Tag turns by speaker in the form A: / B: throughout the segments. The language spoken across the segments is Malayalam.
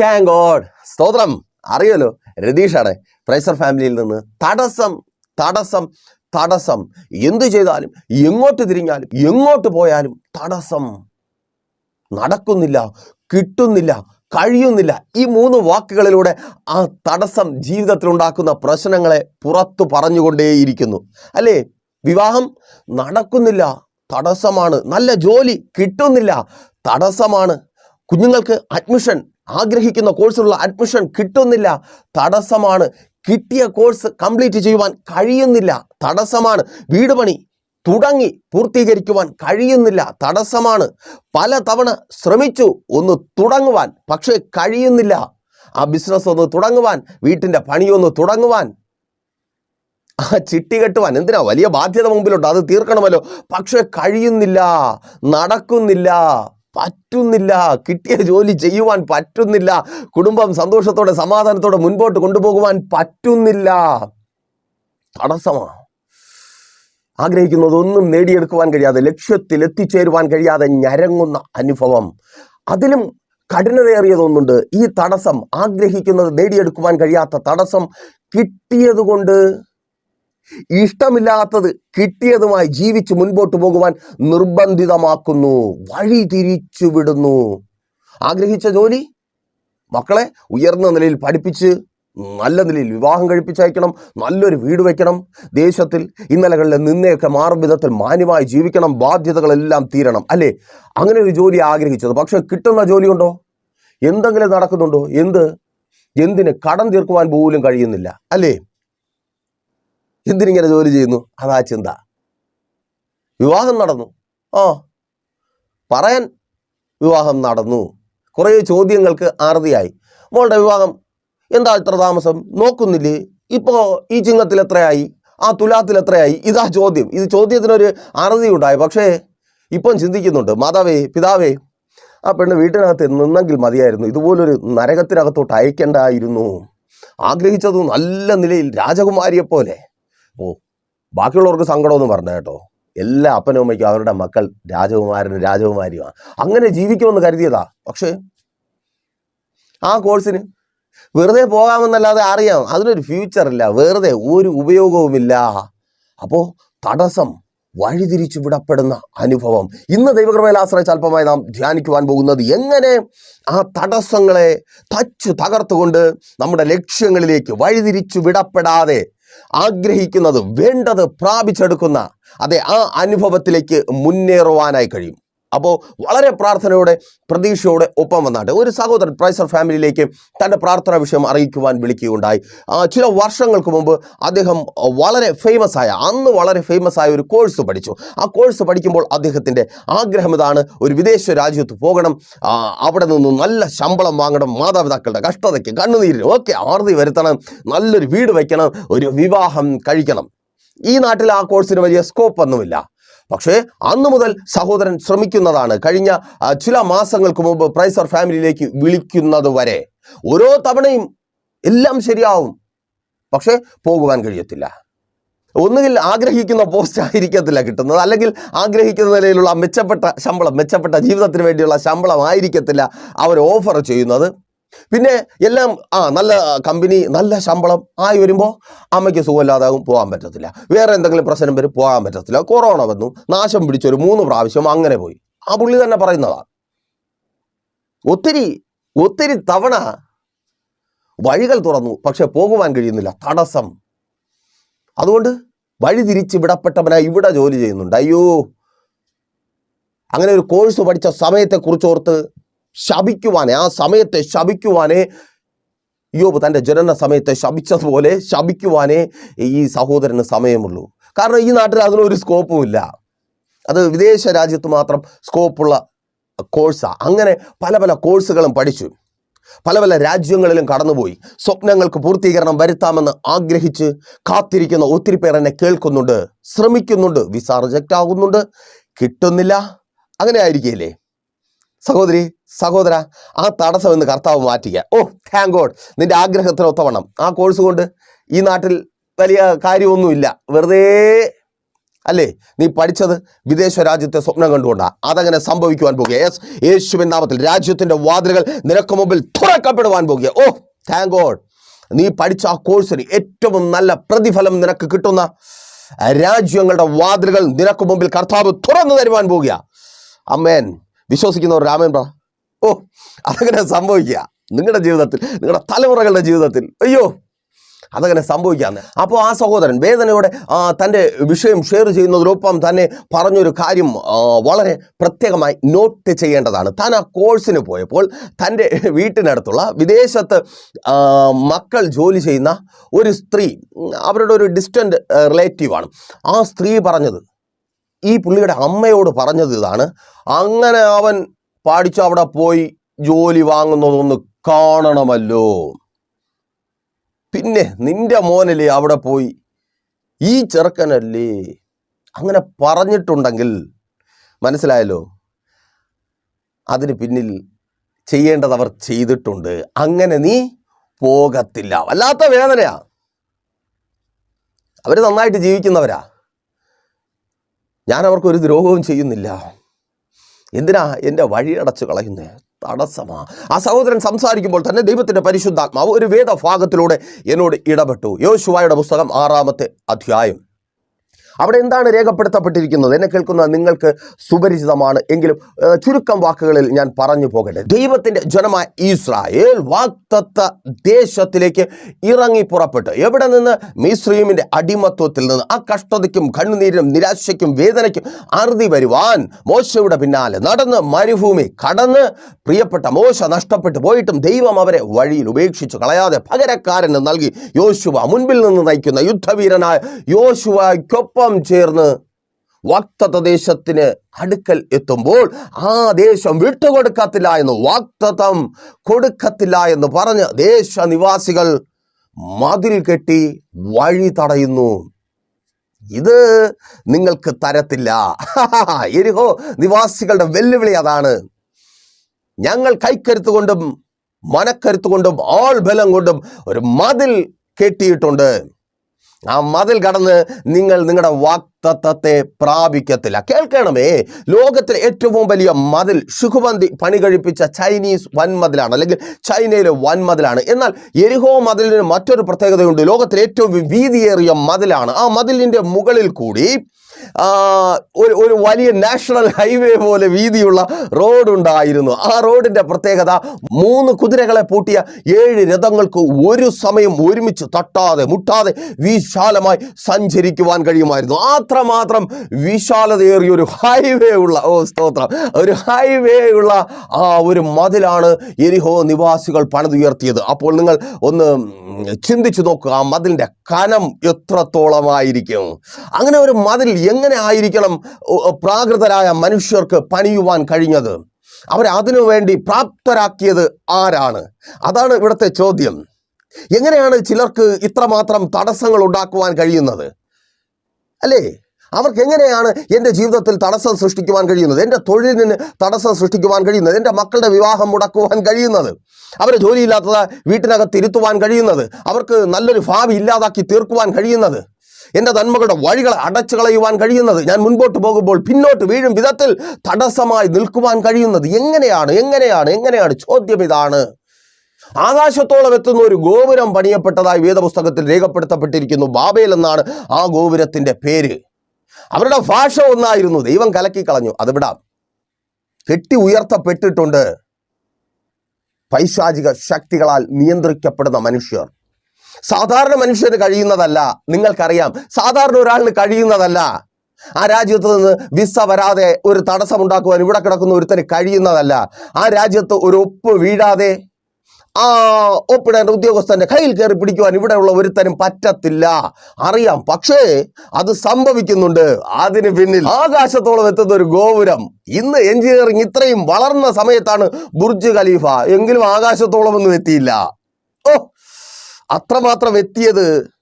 A: താങ്ക് ഗോഡ് സ്തോത്രം. അറിയാലോ രതീഷാണ് പ്രൈസർ ഫാമിലിയിൽ നിന്ന് തടസ്സം തടസ്സം തടസ്സം. എന്തു ചെയ്താലും എങ്ങോട്ട് തിരിഞ്ഞാലും എങ്ങോട്ട് പോയാലും തടസ്സം നടക്കുന്നില്ല കിട്ടുന്നില്ല കഴിയുന്നില്ല. ഈ മൂന്ന് വാക്കുകളിലൂടെ ആ തടസ്സം ജീവിതത്തിൽ ഉണ്ടാക്കുന്ന പ്രശ്നങ്ങളെ പുറത്തു പറഞ്ഞുകൊണ്ടേയിരിക്കുന്നു. അല്ലേ? വിവാഹം നടക്കുന്നില്ല തടസ്സമാണ്. നല്ല ജോലി കിട്ടുന്നില്ല തടസ്സമാണ്. കുഞ്ഞുങ്ങൾക്ക് അഡ്മിഷൻ ആഗ്രഹിക്കുന്ന കോഴ്സിലുള്ള അഡ്മിഷൻ കിട്ടുന്നില്ല. തടസ്സമാണ്. കിട്ടിയ കോഴ്സ് കംപ്ലീറ്റ് ചെയ്യുവാൻ കഴിയുന്നില്ല. തടസ്സമാണ്. വീട് പണി തുടങ്ങി പൂർത്തീകരിക്കുവാൻ കഴിയുന്നില്ല. തടസ്സമാണ്. പല തവണ ശ്രമിച്ചു ഒന്ന് തുടങ്ങുവാൻ പക്ഷേ കഴിയുന്നില്ല. ആ ബിസിനസ് ഒന്ന് തുടങ്ങുവാൻ വീട്ടിന്റെ പണിയൊന്ന് തുടങ്ങുവാൻ. ആ ചിട്ടി കെട്ടുവാൻ എന്തിനാ? വലിയ ബാധ്യത മുമ്പിലുണ്ട്. അത് തീർക്കണമല്ലോ. പക്ഷേ കഴിയുന്നില്ല. നടക്കുന്നില്ല. പറ്റുന്നില്ല. കിട്ടിയ ജോലി ചെയ്യുവാൻ പറ്റുന്നില്ല. കുടുംബം സന്തോഷത്തോടെ സമാധാനത്തോടെ മുൻപോട്ട് കൊണ്ടുപോകുവാൻ പറ്റുന്നില്ല. തടസ്സമാ. ആഗ്രഹിക്കുന്നതൊന്നും നേടിയെടുക്കുവാൻ കഴിയാതെ ലക്ഷ്യത്തിൽ എത്തിച്ചേരുവാൻ കഴിയാതെ ഞരങ്ങുന്ന അനുഭവം. അതിലും കഠിനതയേറിയതൊന്നുണ്ട്. ഈ തടസ്സം ആഗ്രഹിക്കുന്നത് നേടിയെടുക്കുവാൻ കഴിയാത്ത തടസ്സം കിട്ടിയതുകൊണ്ട് ഇഷ്ടമില്ലാത്തത് കിട്ടിയതുമായി ജീവിച്ച് മുൻപോട്ട് പോകുവാൻ നിർബന്ധിതമാക്കുന്നു. വഴി തിരിച്ചു വിടുന്നു. ആഗ്രഹിച്ച ജോലി? മക്കളെ ഉയർന്ന നിലയിൽ പഠിപ്പിച്ച് നല്ല നിലയിൽ വിവാഹം കഴിപ്പിച്ചയക്കണം നല്ലൊരു വീട് വയ്ക്കണം ദേശത്തിൽ ഇന്നലകളിലെ നിന്നെയൊക്കെ മാറും വിധത്തിൽ മാന്യമായി ജീവിക്കണം ബാധ്യതകളെല്ലാം തീരണം അല്ലേ? അങ്ങനെ ഒരു ജോലി ആഗ്രഹിച്ചത്. പക്ഷേ കിട്ടുന്ന ജോലിയുണ്ടോ എന്തെങ്കിലും നടക്കുന്നുണ്ടോ? എന്ത്? എന്തിന് കടം തീർക്കുവാൻ പോലും കഴിയുന്നില്ല അല്ലേ? എന്തിനിങ്ങനെ ജോലി ചെയ്യുന്നു? അതാ ചിന്ത. വിവാഹം നടന്നു. ആ. പറയാൻ വിവാഹം നടന്നു. കുറേ ചോദ്യങ്ങൾക്ക് ആർതിയായി. മോളുടെ വിവാഹം എന്താ ഇത്ര താമസം? നോക്കുന്നില്ലേ? ഇപ്പോൾ ഈ ചിങ്ങത്തിൽ എത്രയായി? ആ തുലാത്തിൽ എത്രയായി? ഇതാ ചോദ്യം. ഇത് ചോദ്യത്തിനൊരു അറുതി ഉണ്ടായി പക്ഷേ ഇപ്പം ചിന്തിക്കുന്നുണ്ട്. മാതാവേ പിതാവേ ആ പെണ്ണ് വീട്ടിനകത്ത് നിന്നെങ്കിൽ മതിയായിരുന്നു. ഇതുപോലൊരു നരകത്തിനകത്തോട്ട് അയക്കേണ്ടായിരുന്നു. ആഗ്രഹിച്ചത് നല്ല നിലയിൽ രാജകുമാരിയെ പോലെ ഓ ബാക്കിയുള്ളവർക്ക് സങ്കടമൊന്നും പറഞ്ഞ കേട്ടോ. എല്ലാ അപ്പനും അമ്മയ്ക്കും അവരുടെ മക്കൾ രാജകുമാരനും രാജകുമാരിയുമാണ്. അങ്ങനെ ജീവിക്കുമെന്ന് കരുതിയതാ. പക്ഷേ ആ കോഴ്സിന് വെറുതെ പോകാമെന്നല്ലാതെ അറിയാം. അതിനൊരു ഫ്യൂച്ചർ ഇല്ല വെറുതെ ഒരു ഉപയോഗവുമില്ല. അപ്പോൾ തടസ്സം വഴിതിരിച്ചു വിടപ്പെടുന്ന അനുഭവം. ഇന്ന് ദൈവകൃപയിൽ ആശ്രയിച്ച് അല്പമായി നാം ധ്യാനിക്കുവാൻ പോകുന്നത് എങ്ങനെ ആ തടസ്സങ്ങളെ തച്ചു തകർത്തുകൊണ്ട് നമ്മുടെ ലക്ഷ്യങ്ങളിലേക്ക് വഴിതിരിച്ചു വിടപ്പെടാതെ ആഗ്രഹിക്കുന്നത് വേണ്ടത് പ്രാപിച്ചെടുക്കുന്ന അതെ ആ അനുഭവത്തിലേക്ക് മുന്നേറുവാനായി കഴിയും. അപ്പോൾ വളരെ പ്രാർത്ഥനയോടെ പ്രതീക്ഷയോടെ ഒപ്പം വന്നാട്ടെ. ഒരു സഹോദരൻ പ്രൈസർ ഫാമിലിയിലേക്ക് തന്റെ പ്രാർത്ഥനാ വിഷയം അറിയിക്കുവാൻ വിളിക്കുകയുണ്ടായി. ചില വർഷങ്ങൾക്ക് മുമ്പ് അദ്ദേഹം വളരെ ഫേമസ് ആയ അന്ന് വളരെ ഫേമസ് ആയ ഒരു കോഴ്സ് പഠിച്ചു. ആ കോഴ്സ് പഠിക്കുമ്പോൾ അദ്ദേഹത്തിന്റെ ആഗ്രഹം ഇതാണ് ഒരു വിദേശ രാജ്യത്ത് പോകണം. അവിടെ നിന്ന് നല്ല ശമ്പളം വാങ്ങണം മാതാപിതാക്കളുടെ കഷ്ടതയ്ക്ക് കണ്ണുനീരിന് ഓക്കെ ആർതി വരുത്തണം നല്ലൊരു വീട് വയ്ക്കണം ഒരു വിവാഹം കഴിക്കണം. ഈ നാട്ടിൽ ആ കോഴ്സിന് വലിയ സ്കോപ്പ് ഒന്നുമില്ല. പക്ഷേ അന്നു മുതൽ സഹോദരൻ ശ്രമിക്കുന്നതാണ്. കഴിഞ്ഞ ചില മാസങ്ങൾക്ക് മുമ്പ് പ്രൈസർ ഫാമിലിയിലേക്ക് വിളിക്കുന്നത് വരെ. ഓരോ തവണയും എല്ലാം ശരിയാവും. പക്ഷേ പോകുവാൻ കഴിയത്തില്ല. ഒന്നുകിൽ ആഗ്രഹിക്കുന്ന പോസ്റ്റ് ആയിരിക്കത്തില്ല കിട്ടുന്നത്. അല്ലെങ്കിൽ ആഗ്രഹിക്കുന്ന നിലയിലുള്ള മെച്ചപ്പെട്ട ശമ്പളം മെച്ചപ്പെട്ട ജീവിതത്തിന് വേണ്ടിയുള്ള ശമ്പളം ആയിരിക്കത്തില്ല അവർ ഓഫർ ചെയ്യുന്നത്. പിന്നെ എല്ലാം ആ നല്ല കമ്പനി നല്ല ശമ്പളം ആയി വരുമ്പോൾ അമ്മയ്ക്ക് സുഖമില്ലാതാകും പോകാൻ പറ്റത്തില്ല. വേറെ എന്തെങ്കിലും പ്രശ്നം വരും പോകാൻ പറ്റത്തില്ല. കൊറോണ വന്നു നാശം പിടിച്ചൊരു മൂന്ന് പ്രാവശ്യം അങ്ങനെ പോയി. ആ പുള്ളി തന്നെ പറയുന്നതാണ് ഒത്തിരി ഒത്തിരി തവണ വഴികൾ തുറന്നു പക്ഷെ പോകുവാൻ കഴിയുന്നില്ല. തടസ്സം. അതുകൊണ്ട് വഴി തിരിച്ച് വിടപ്പെട്ടവനായി ഇവിടെ ജോലി ചെയ്യുന്നുണ്ട്. അയ്യോ. അങ്ങനെ ഒരു കോഴ്സ് പഠിച്ച സമയത്തെക്കുറിച്ച് ഓർത്ത് ശപിക്കുവാനേ ആ സമയത്തെ ശപിക്കുവാനേ യോബ് തന്റെ ജനന സമയത്തെ ശപിച്ചതുപോലെ ശപിക്കുവാനേ ഈ സഹോദരന് സമയമുള്ളൂ. കാരണം ഈ നാട്ടിൽ അതിനൊരു സ്കോപ്പും ഇല്ല. അത് വിദേശ രാജ്യത്ത് മാത്രം സ്കോപ്പുള്ള കോഴ്സാണ് അങ്ങനെ പല പല കോഴ്സുകളും പഠിച്ചു. പല പല രാജ്യങ്ങളിലും കടന്നുപോയി. സ്വപ്നങ്ങൾക്ക് പൂർത്തീകരണം വരുത്താമെന്ന് ആഗ്രഹിച്ച് കാത്തിരിക്കുന്ന ഒത്തിരി പേർ എന്നെ കേൾക്കുന്നുണ്ട് ശ്രമിക്കുന്നുണ്ട് വിസ റിജക്റ്റ് ആകുന്നുണ്ട് കിട്ടുന്നില്ല. അങ്ങനെ ആയിരിക്കില്ലേ സഹോദരി സഹോദര ആ തടസ്സം എന്ന് കർത്താവ് മാറ്റിക്കുക ഓ താങ്ക് ഗോഡ് നിന്റെ ആഗ്രഹത്തിന് ഒത്തവണ്ണം. ആ കോഴ്സ് കൊണ്ട് ഈ നാട്ടിൽ വലിയ കാര്യമൊന്നുമില്ല. വെറുതെ അല്ലേ? നീ പഠിച്ചത് വിദേശ രാജ്യത്തെ സ്വപ്നം കണ്ടുകൊണ്ടാണ് അതങ്ങനെ സംഭവിക്കുവാൻ പോകുക. യെസ് യേശുവിൻ നാമത്തിൽ രാജ്യത്തിന്റെ വാതിലുകൾ നിനക്ക് മുമ്പിൽ തുറക്കപ്പെടുവാൻ പോകുക. ഓ താങ്ക് ഗോഡ് നീ പഠിച്ച ആ കോഴ്സിന് ഏറ്റവും നല്ല പ്രതിഫലം നിനക്ക് കിട്ടുന്ന രാജ്യങ്ങളുടെ വാതിലുകൾ നിനക്ക് മുമ്പിൽ കർത്താവ് തുറന്നു തരുവാൻ പോകുക. അമ്മേൻ വിശ്വസിക്കുന്നവർ രാമൻ പറ ഓ അതങ്ങനെ സംഭവിക്കുക. നിങ്ങളുടെ ജീവിതത്തിൽ നിങ്ങളുടെ തലമുറകളുടെ ജീവിതത്തിൽ. അയ്യോ അതങ്ങനെ സംഭവിക്കാന്ന് അപ്പോൾ ആ സഹോദരൻ വേദനയോടെ തന്റെ വിഷയം ഷെയർ ചെയ്യുന്നതിനൊപ്പം തന്നെ പറഞ്ഞൊരു കാര്യം വളരെ പ്രത്യേകമായി നോട്ട് ചെയ്യേണ്ടതാണ്. താൻ ആ കോഴ്സിന് പോയപ്പോൾ തന്റെ വീട്ടിനടുത്തുള്ള വിദേശത്ത് മക്കൾ ജോലി ചെയ്യുന്ന ഒരു സ്ത്രീ അവരുടെ ഒരു ഡിസ്റ്റന്റ് റിലേറ്റീവാണ് ആ സ്ത്രീ പറഞ്ഞത് ഈ പുള്ളിയുടെ അമ്മയോട് പറഞ്ഞത് ഇതാണ്. അങ്ങനെ അവൻ പാടിച്ച് അവിടെ പോയി ജോലി വാങ്ങുന്നതൊന്ന് കാണണമല്ലോ. പിന്നെ നിന്റെ മോനല്ലേ അവിടെ പോയി? ഈ ചെറുക്കനല്ലേ? അങ്ങനെ പറഞ്ഞിട്ടുണ്ടെങ്കിൽ മനസ്സിലായല്ലോ? അതിന് പിന്നിൽ ചെയ്യേണ്ടത് അവർ ചെയ്തിട്ടുണ്ട്. അങ്ങനെ നീ പോകത്തില്ല. വല്ലാത്ത വേദനയാ. അവർ നന്നായിട്ട് ജീവിക്കുന്നവരാ. ഞാൻ അവർക്ക് ഒരു ദ്രോഹവും ചെയ്യുന്നില്ല. എന്തിനാ എന്റെ വഴി അടച്ചു കളയുന്നേ? തടസ്സമാ. ആ സഹോദരൻ സംസാരിക്കുമ്പോൾ തന്നെ ദൈവത്തിന്റെ പരിശുദ്ധാത്മാവ് ഒരു വേദഭാഗത്തിലൂടെ എന്നോട് ഇടപെട്ടു. യോശുവായുടെ പുസ്തകം ആറാമത്തെ അധ്യായം. അവിടെ എന്താണ് രേഖപ്പെടുത്തപ്പെട്ടിരിക്കുന്നത്? എന്നെ കേൾക്കുന്ന നിങ്ങൾക്ക് സുപരിചിതമാണ്. എങ്കിലും ചുരുക്കം വാക്കുകളിൽ ഞാൻ പറഞ്ഞു പോകട്ടെ. ദൈവത്തിന്റെ ജനമായ ഇസ്രായേൽ വാക്തത്വ ദേശത്തിലേക്ക് ഇറങ്ങി പുറപ്പെട്ടു. എവിടെ നിന്ന്? മിസ്രീമിന്റെ അടിമത്വത്തിൽ നിന്ന്. ആ കഷ്ടതയ്ക്കും കണ്ണുനീരിനും നിരാശയ്ക്കും വേദനയ്ക്കും അറുതി വരുവാൻ മോശയുടെ പിന്നാലെ നടന്ന് മരുഭൂമി കടന്ന് പ്രിയപ്പെട്ട മോശ നഷ്ടപ്പെട്ടു പോയിട്ടും ദൈവം അവരെ വഴിയിൽ ഉപേക്ഷിച്ചു കളയാതെ പകരക്കാരന് നൽകി. യോശുവ മുൻപിൽ നിന്ന് നയിക്കുന്ന യുദ്ധവീരനായ യോശുവയ്ക്കൊപ്പം ചേർന്ന് വാക്തത്വ ദേശത്തിന് അടുക്കൽ എത്തുമ്പോൾ ആ ദേശം വിട്ടുകൊടുക്കത്തില്ല എന്ന് വാക്തത്വം കൊടുക്കത്തില്ല എന്ന് പറഞ്ഞ് ദേശനിവാസികൾ മതിൽ കെട്ടി വഴി തടയുന്നു. ഇത് നിങ്ങൾക്ക് തരത്തില്ല. എരിഹോ നിവാസികളുടെ വെല്ലുവിളി അതാണ്. ഞങ്ങൾ കൈക്കരുത്ത് കൊണ്ടും മനക്കരുത്ത് കൊണ്ടും ആൾ ബലം കൊണ്ടും ഒരു മതിൽ കെട്ടിയിട്ടുണ്ട്. ആ മതിൽ കടന്ന് നിങ്ങൾ നിങ്ങളുടെ വാക്തത്വത്തെ പ്രാപിക്കത്തില്ല. കേൾക്കണമേ ലോകത്തിലെ ഏറ്റവും വലിയ മതിൽ സുഖുബന്തി പണി കഴിപ്പിച്ച ചൈനീസ് വൻമതിലാണ് അല്ലെങ്കിൽ ചൈനയിലെ വൻമതിലാണ്. എന്നാൽ എരിഹോ മതിലിന് മറ്റൊരു പ്രത്യേകതയുണ്ട്. ലോകത്തിലെ ഏറ്റവും വീതിയേറിയ മതിലാണ്. ആ മതിലിന്റെ മുകളിൽ കൂടി ഒരു ഒരു വലിയ നാഷണൽ ഹൈവേ പോലെ വീതിയുള്ള റോഡ് ഉണ്ടായിരുന്നു ആ റോഡിന്റെ പ്രത്യേകത മൂന്ന് കുതിരകളെ പൂട്ടിയ ഏഴ് രഥങ്ങൾക്ക് ഒരു സമയം ഒരുമിച്ച് തട്ടാതെ മുട്ടാതെ വിശാലമായി സഞ്ചരിക്കുവാൻ കഴിയുമായിരുന്നു. അത്രമാത്രം വിശാലതയേറിയ ഒരു ഹൈവേ ഉള്ള ഓ സ്തോത്രം. ഒരു ഹൈവേ ഉള്ള ആ ഒരു മതിലാണ് എരിഹോ നിവാസികൾ പണിതുയർത്തിയത്. അപ്പോൾ നിങ്ങൾ ഒന്ന് ചിന്തിച്ചു നോക്കുക ആ മതിലിന്റെ കനം എത്രത്തോളമായിരിക്കും? അങ്ങനെ ഒരു മതിൽ എങ്ങനെ ആയിരിക്കണം പ്രാകൃതരായ മനുഷ്യർക്ക് പണിയുവാൻ കഴിഞ്ഞത്? അവർ അതിനു വേണ്ടി പ്രാപ്തരാക്കിയത് ആരാണ്? അതാണ് ഇവിടുത്തെ ചോദ്യം. എങ്ങനെയാണ് ചിലർക്ക് ഇത്രമാത്രം തടസ്സങ്ങൾ ഉണ്ടാക്കുവാൻ കഴിയുന്നത്? അല്ലേ? അവർക്ക് എങ്ങനെയാണ് എന്റെ ജീവിതത്തിൽ തടസ്സം സൃഷ്ടിക്കുവാൻ കഴിയുന്നത്? എന്റെ തൊഴിലിന് തടസ്സം സൃഷ്ടിക്കുവാൻ കഴിയുന്നത്? എന്റെ മക്കളുടെ വിവാഹം മുടക്കുവാൻ കഴിയുന്നത്? അവരെ ജോലിയില്ലാത്തത് വീട്ടിനകത്ത് ഇരുത്തുവാൻ കഴിയുന്നത്? അവർക്ക് നല്ലൊരു ഭാവി ഇല്ലാതാക്കി തീർക്കുവാൻ കഴിയുന്നത്? എന്റെ നന്മകളുടെ വഴികളെ അടച്ചു കളയുവാൻ കഴിയുന്നത്. ഞാൻ മുൻപോട്ട് പോകുമ്പോൾ പിന്നോട്ട് വീഴും വിധത്തിൽ തടസ്സമായി നിൽക്കുവാൻ കഴിയുന്നത് എങ്ങനെയാണ്? എങ്ങനെയാണ്? എങ്ങനെയാണ്? ചോദ്യം ഇതാണ്. ആകാശത്തോളം എത്തുന്ന ഒരു ഗോപുരം പണിയപ്പെട്ടതായി വേദപുസ്തകത്തിൽ രേഖപ്പെടുത്തപ്പെട്ടിരിക്കുന്നു. ബാബേൽ എന്നാണ് ആ ഗോപുരത്തിന്റെ പേര്. അവരുടെ ഭാഷ ഒന്നായിരുന്നു. ദൈവം കലക്കി കളഞ്ഞു അത് വിടാം കെട്ടി ഉയർത്തപ്പെട്ടിട്ടുണ്ട്. പൈശാചിക ശക്തികളാൽ നിയന്ത്രിക്കപ്പെടുന്ന മനുഷ്യർ. സാധാരണ മനുഷ്യന് കഴിയുന്നതല്ല. നിങ്ങൾക്കറിയാം. സാധാരണ ഒരാളിന് കഴിയുന്നതല്ല. ആ രാജ്യത്ത് നിന്ന് വിസ വരാതെ ഒരു തടസ്സമുണ്ടാക്കുവാൻ ഇവിടെ കിടക്കുന്ന ഒരുത്തന് കഴിയുന്നതല്ല. ആ രാജ്യത്ത് ഒരു ഒപ്പ് വീഴാതെ ആ ഒപ്പിടേണ്ട ഉദ്യോഗസ്ഥന്റെ കയ്യിൽ കയറി പിടിക്കുവാൻ ഇവിടെയുള്ള ഒരുത്തനും പറ്റത്തില്ല. അറിയാം. പക്ഷേ അത് സംഭവിക്കുന്നുണ്ട്. അതിന് പിന്നിൽ ആകാശത്തോളം എത്തുന്ന ഒരു ഗോപുരം. ഇന്ന് എഞ്ചിനീയറിംഗ് ഇത്രയും വളർന്ന സമയത്താണ് ബുർജ് ഖലീഫ. എങ്കിലും ആകാശത്തോളം ഒന്നും എത്തിയില്ല. ഓ അത്രമാത്രം എത്തിയത്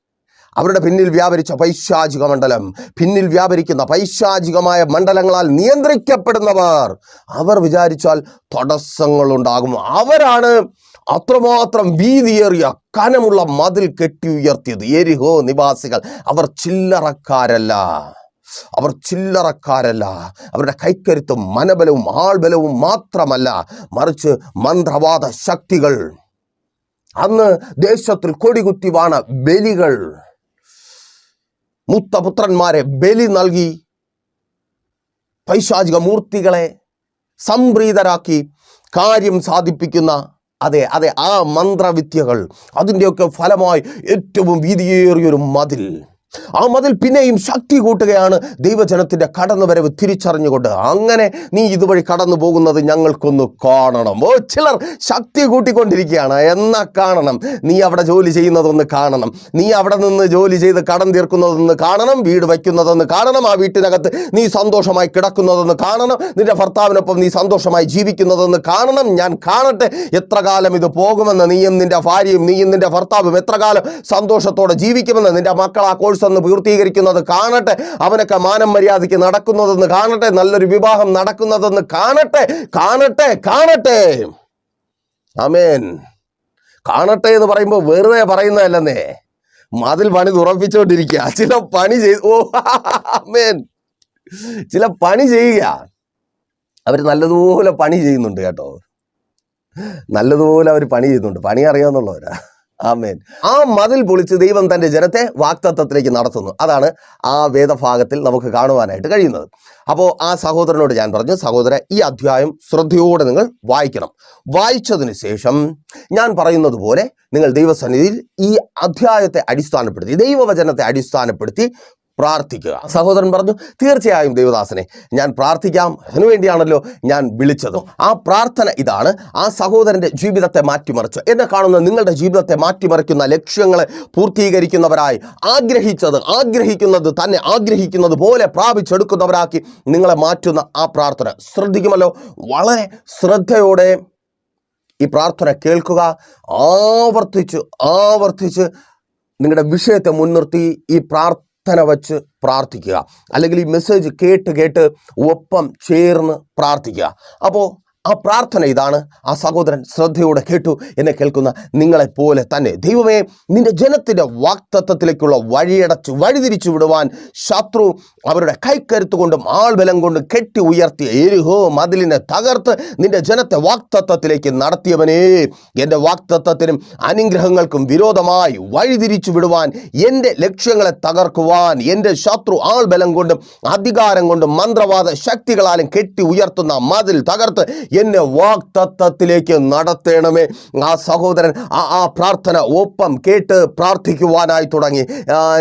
A: അവരുടെ പിന്നിൽ വ്യാപരിച്ച പൈശാചിക മണ്ഡലം പിന്നിൽ വ്യാപരിക്കുന്ന പൈശാചികമായ മണ്ഡലങ്ങളാൽ നിയന്ത്രിക്കപ്പെടുന്നവർ. അവർ വിചാരിച്ചാൽ തടസ്സങ്ങളുണ്ടാകും. അവരാണ് അത്രമാത്രം വീതിയേറിയ കനമുള്ള മതിൽ കെട്ടി ഉയർത്തിയത്. എരിഹോ നിവാസികൾ അവർ ചില്ലറക്കാരല്ല. അവർ ചില്ലറക്കാരല്ല. അവരുടെ കൈക്കരുത്തും മനബലവും ആൾബലവും മാത്രമല്ല. മറിച്ച് മന്ത്രവാദ ശക്തികൾ അന്ന് ദേശത്തിൽ കൊടികുത്തി വാണ ബലികൾ. മുത്തപുത്രന്മാരെ ബലി നൽകി പൈശാചിക മൂർത്തികളെ സംപ്രീതരാക്കി കാര്യം സാധിപ്പിക്കുന്ന അതെ അതെ ആ മന്ത്രവിദ്യകൾ അതിന്റെയൊക്കെ ഫലമായി ഏറ്റവും വീതിയേറിയൊരു മതിൽ. ആ മതിൽ പിന്നെയും ശക്തി കൂട്ടുകയാണ് ദൈവജനത്തിന്റെ കടന്നുവരവ് തിരിച്ചറിഞ്ഞുകൊണ്ട്. അങ്ങനെ നീ ഇതുവഴി കടന്നു പോകുന്നത് ഞങ്ങൾക്കൊന്ന് കാണണം. ഓ ചിലർ ശക്തി കൂട്ടിക്കൊണ്ടിരിക്കുകയാണ്. എന്നാ കാണണം? നീ അവിടെ ജോലി ചെയ്യുന്നതൊന്ന് കാണണം. നീ അവിടെ നിന്ന് ജോലി ചെയ്ത് കടം തീർക്കുന്നതൊന്ന് കാണണം. വീട് വയ്ക്കുന്നതൊന്ന് കാണണം. ആ വീട്ടിനകത്ത് നീ സന്തോഷമായി കിടക്കുന്നതൊന്ന് കാണണം. നിന്റെ ഭർത്താവിനൊപ്പം നീ സന്തോഷമായി ജീവിക്കുന്നതൊന്ന് കാണണം. ഞാൻ കാണട്ടെ. എത്ര കാലം ഇത് പോകുമെന്ന് നീയും നിന്റെ ഭാര്യയും നീയും നിന്റെ ഭർത്താവും എത്ര കാലം സന്തോഷത്തോടെ ജീവിക്കുമെന്ന് നിന്റെ മക്കൾ ആ കോഴ്സ് ഒന്ന് പൂർത്തീകരിക്കുന്നത് കാണട്ടെ. അവനൊക്കെ മാനം മര്യാദയ്ക്ക് നടക്കുന്നതെന്ന് കാണട്ടെ. നല്ലൊരു വിവാഹം നടക്കുന്നതെന്ന് കാണട്ടെ. കാണട്ടെ കാണട്ടെ. അമേൻ കാണട്ടെ എന്ന് പറയുമ്പോൾ വെറുതെ പറയുന്നതല്ലെന്നേ. മതിൽ പണി തുറപ്പിച്ചുകൊണ്ടിരിക്കുക ചില പണി ചെയ്ത് ഓ അമേൻ ചില പണി ചെയ്യുക. അവർ നല്ലതുപോലെ പണി ചെയ്യുന്നുണ്ട് കേട്ടോ. നല്ലതുപോലെ അവർ പണി ചെയ്യുന്നുണ്ട്. പണി അറിയാവുന്നുള്ളവരാ ആമേൻ. ആ മതിൽ പൊളിച്ച് ദൈവം തന്റെ ജനത്തെ വാക്തത്വത്തിലേക്ക് നടത്തുന്നു. അതാണ് ആ വേദഭാഗത്തിൽ നമുക്ക് കാണുവാനായിട്ട് കഴിയുന്നത്. അപ്പോൾ ആ സഹോദരനോട് ഞാൻ പറഞ്ഞു സഹോദര ഈ അധ്യായം ശ്രദ്ധയോടെ നിങ്ങൾ വായിക്കണം. വായിച്ചതിന് ശേഷം ഞാൻ പറയുന്നത് പോലെ നിങ്ങൾ ദൈവസന്നിധിയിൽ ഈ അധ്യായത്തെ അടിസ്ഥാനപ്പെടുത്തി ദൈവവചനത്തെ അടിസ്ഥാനപ്പെടുത്തി പ്രാർത്ഥിക്കുക. സഹോദരൻ പറഞ്ഞു തീർച്ചയായും ദേവദാസനെ ഞാൻ പ്രാർത്ഥിക്കാം. അതിനുവേണ്ടിയാണല്ലോ ഞാൻ വിളിച്ചത്. ആ പ്രാർത്ഥന ഇതാണ്. ആ സഹോദരന്റെ ജീവിതത്തെ മാറ്റിമറിച്ചു. എന്നെ കാണുന്ന നിങ്ങളുടെ ജീവിതത്തെ മാറ്റിമറിക്കുന്ന ലക്ഷ്യങ്ങളെ പൂർത്തീകരിക്കുന്നവരായി ആഗ്രഹിച്ചത് ആഗ്രഹിക്കുന്നത് തന്നെ ആഗ്രഹിക്കുന്നത് പോലെ പ്രാപിച്ചെടുക്കുന്നവരാക്കി നിങ്ങളെ മാറ്റുന്ന ആ പ്രാർത്ഥന. ശ്രദ്ധിക്കുമല്ലോ വളരെ ശ്രദ്ധയോടെ ഈ പ്രാർത്ഥന കേൾക്കുക ആവർത്തിച്ച് ആവർത്തിച്ച് നിങ്ങളുടെ വിഷയത്തെ മുൻനിർത്തി ഈ പ്രാർത്ഥന വച്ച് പ്രാർത്ഥിക്കുക. അല്ലെങ്കിൽ ഈ മെസ്സേജ് കേട്ട് കേട്ട് ഒപ്പം ചേർന്ന് പ്രാർത്ഥിക്കുക. അപ്പോൾ ആ പ്രാർത്ഥന ഇതാണ്. ആ സഹോദരൻ ശ്രദ്ധയോടെ കേട്ടു. എന്നെ കേൾക്കുന്ന നിങ്ങളെപ്പോലെ തന്നെ. ദൈവമേ നിന്റെ ജനത്തിന്റെ വാക്തത്വത്തിലേക്കുള്ള വഴിയടച്ച് വഴിതിരിച്ചു വിടുവാൻ ശത്രു അവരുടെ കൈക്കരുത്ത് കൊണ്ടും ആൾബലം കൊണ്ടും കെട്ടി ഉയർത്തിയ എരിഹോ മതിലിനെ തകർത്ത് നിന്റെ ജനത്തെ വാക്തത്വത്തിലേക്ക് നടത്തിയവനേ. എന്റെ വാക്തത്വത്തിനും അനുഗ്രഹങ്ങൾക്കും വിരോധമായി വഴിതിരിച്ചു വിടുവാൻ എന്റെ ലക്ഷ്യങ്ങളെ തകർക്കുവാൻ എന്റെ ശത്രു ആൾബലം കൊണ്ടും അധികാരം കൊണ്ടും മന്ത്രവാദ ശക്തികളാലും കെട്ടി ഉയർത്തുന്ന മതിൽ തകർത്ത് എന്നെ വാക്തത്വത്തിലേക്ക് നടത്തണമേ. ആ സഹോദരൻ ആ ആ പ്രാർത്ഥന ഒപ്പം കേട്ട് പ്രാർത്ഥിക്കുവാനായി തുടങ്ങി.